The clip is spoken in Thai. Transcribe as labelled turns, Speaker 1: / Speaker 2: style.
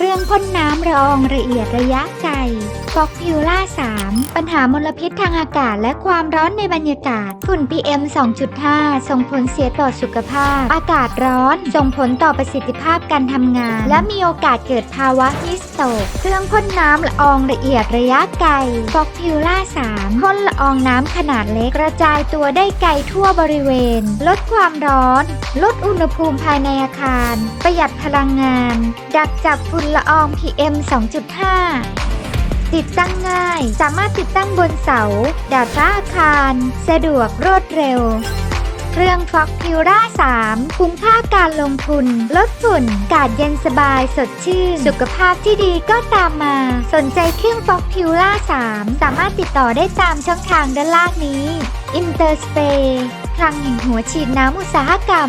Speaker 1: เครื่องพ่นน้ำละอองละเอียดระยะไกลฟอกพิวล่า 3 ปัญหามลพิษทางอากาศและความร้อนในบรรยากาศ ฝุ่น PM 2.5 ส่งผลเสียต่อสุขภาพ อากาศร้อน ส่งผลต่อประสิทธิภาพการทำงาน และมีโอกาสเกิดภาวะฮิสโตกเครื่องพ่นน้ำละอองละเอียดระยะไกลฟอกพิวล่า 3 พ่นละอองน้ำขนาดเล็กกระจายตัวได้ไกลทั่วบริเวณ ลดความร้อน ลดอุณหภูมิภายในอาคาร ประหยัดพลังงาน ดักจับฝุ่นละออง PM 2.5 ติดตั้งง่าย สามารถติดตั้งบนเสา ดาดฟ้าอาคาร สะดวกรวดเร็ว เครื่องฟอกพิวร่า 3 คุ้มค่าการลงทุน ลดฝุ่น กาดเย็นสบายสดชื่น สุขภาพที่ดีก็ตามมา สนใจเครื่องฟอกพิวร่า 3 สามารถติดต่อได้ตามช่องทางด้านล่างนี้ อินเตอร์สเปย์คลังแห่งหัวฉีดน้ำอุตสาหกรรม